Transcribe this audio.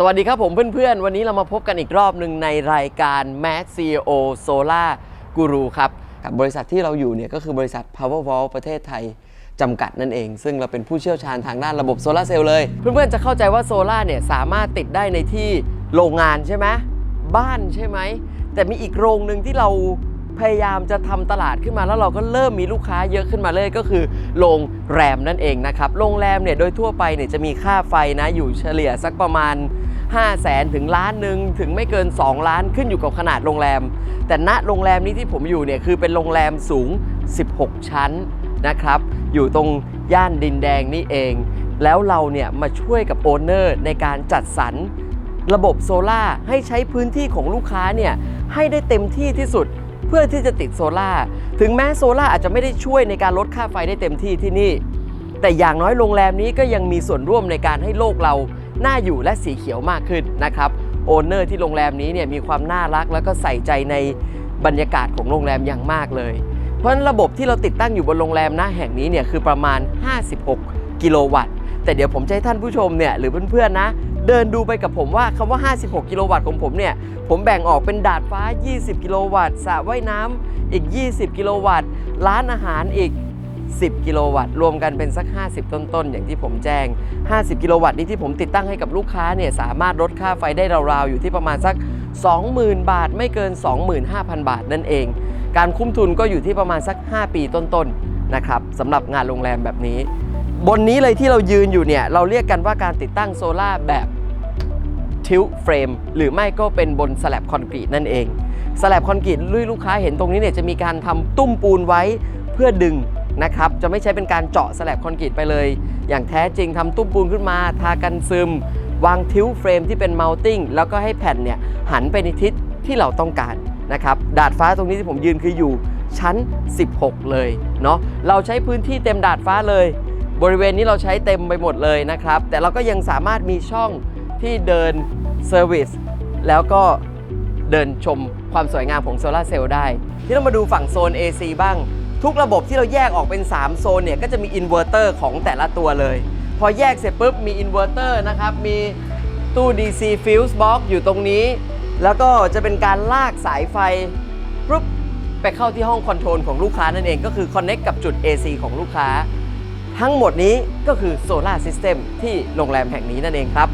สวัสดีครับผมเพื่อนๆ วันนี้เรามาพบกันอีกรอบหนึ่งในรายการ Max CEO Solar Guru ครับกับบริษัทที่เราอยู่เนี่ยก็คือบริษัท Powerwall ประเทศไทยจำกัดนั่นเอง ซึ่งเราเป็นผู้เชี่ยวชาญทางด้านระบบโซลาร์เซลล์เลย เพื่อนๆ จะเข้าใจว่าโซลาร์เนี่ยสามารถติดได้ในที่โรงงานใช่ไหมบ้านใช่ไหม แต่มีอีกโรงหนึ่งที่เราพยายามจะทำตลาดขึ้นมาแล้วเราก็เริ่มมีลูกค้าเยอะขึ้นมาเลยก็คือโรงแรมนั่นเองนะครับโรงแรมเนี่ยโดยทั่วไปเนี่ยจะมีค่าไฟนะอยู่เฉลี่ยสักประมาณ 5 0 0แสนถึงล้านหนึ่งถึงไม่เกิน 2 ล้านขึ้นอยู่กับขนาดโรงแรม แต่ณโรงแรมนี้ที่ผมอยู่เนี่ยคือเป็นโรงแรมสูง 16 ชั้นนะครับ อยู่ตรงย่านดินแดงนี่เอง แล้วเราเนี่ยมาช่วยกับโอนเนอร์ในการจัดสรรระบบโซล่าให้ใช้พื้นที่ของลูกค้าเนี่ยให้ได้เต็มที่ที่สุดเพื่อที่จะติดโซล่าถึงแม้โซล่าอาจจะไม่ได้ช่วยในการลดค่าไฟได้เต็มที่ที่นี่ แต่อย่างน้อยโรงแรมนี้ก็ยังมีส่วนร่วมในการให้โลกเรา น่าอยู่และสีเขียวมากขึ้นนะครับโอนเนอร์ที่โรงแรมนี้เนี่ยมีความน่ารักแล้วก็ใส่ใจในบรรยากาศของโรงแรมอย่างมากเลย เพราะฉะนั้นระบบที่เราติดตั้งอยู่บนโรงแรมนะแห่งนี้เนี่ยคือประมาณ 56 กิโลวัตต์ แต่เดี๋ยวผมจะให้ท่านผู้ชมเนี่ยหรือเพื่อนๆนะ เดินดูไปกับผมว่าคำว่า 56 กิโลวัตต์ของผมเนี่ยผมแบ่งออกเป็นดาดฟ้า 20 กิโลวัตต์สระว่ายน้ำอีก 20 กิโลวัตต์ ร้านอาหารอีก 10 กิโลวัตต์ รวมกันเป็นสัก 50 ต้นๆ อย่างที่ผมแจ้ง 50 กิโลวัตต์นี้ที่ผมติดตั้งให้กับลูกค้าเนี่ยสามารถลดค่าไฟได้ราวๆ อยู่ที่ประมาณสัก 20,000 บาทไม่เกิน 25,000 บาทนั่นเอง การคุ้มทุนก็อยู่ที่ประมาณสัก 5 ปีต้นๆนะครับสำหรับงานโรงแรมแบบนี้ บนนี้เลยที่เรายืนอยู่เนี่ยเราเรียกกันว่าการติดตั้งโซล่าแบบทิลเฟรมหรือไม่ก็เป็นบนสแลบคอนกรีตนั่นเองสแลบคอนกรีตลุยลูกค้าเห็นตรงนี้เนี่ยจะมีการทำตุ้มปูนไว้ เพื่อดึง นะครับ จะไม่ใช่เป็นการเจาะสแลบคอนกรีตไปเลย อย่างแท้จริงทำตุ้มปูนขึ้นมา ทากันซึม วางทิลเฟรมที่เป็นมัลติ้งแล้วก็ให้แผ่นเนี่ยหันไปในทิศที่เราต้องการนะครับ ดาดฟ้าตรงนี้ที่ผมยืนคืออยู่ชั้น 16 เลยเนาะ เราใช้พื้นที่เต็มดาดฟ้าเลย บริเวณนี้เราใช้เต็มไปหมดเลยนะครับ แต่เราก็ยังสามารถมีช่องที่เดินเซอร์วิสแล้วก็เดินชมความสวยงามของโซลาร์เซลล์ได้ ที่เรามาดูฝั่งโซน AC บ้าง ทุกระบบที่เราแยกออกเป็น 3 โซนเนี่ย ก็จะมีอินเวอร์เตอร์ของแต่ละตัวเลย พอแยกเสร็จปุ๊บ มีอินเวอร์เตอร์นะครับ มีตู้ DC Fuse Box อยู่ตรงนี้ แล้วก็จะเป็นการลากสายไฟปุ๊บไปเข้าที่ห้องคอนโทรลของลูกค้านั่นเอง ก็คือ Connect กับจุด AC ของลูกค้า ทั้งหมดนี้ก็คือโซลาร์ซิสเต็มที่โรงแรมแห่งนี้นั่นเองครับ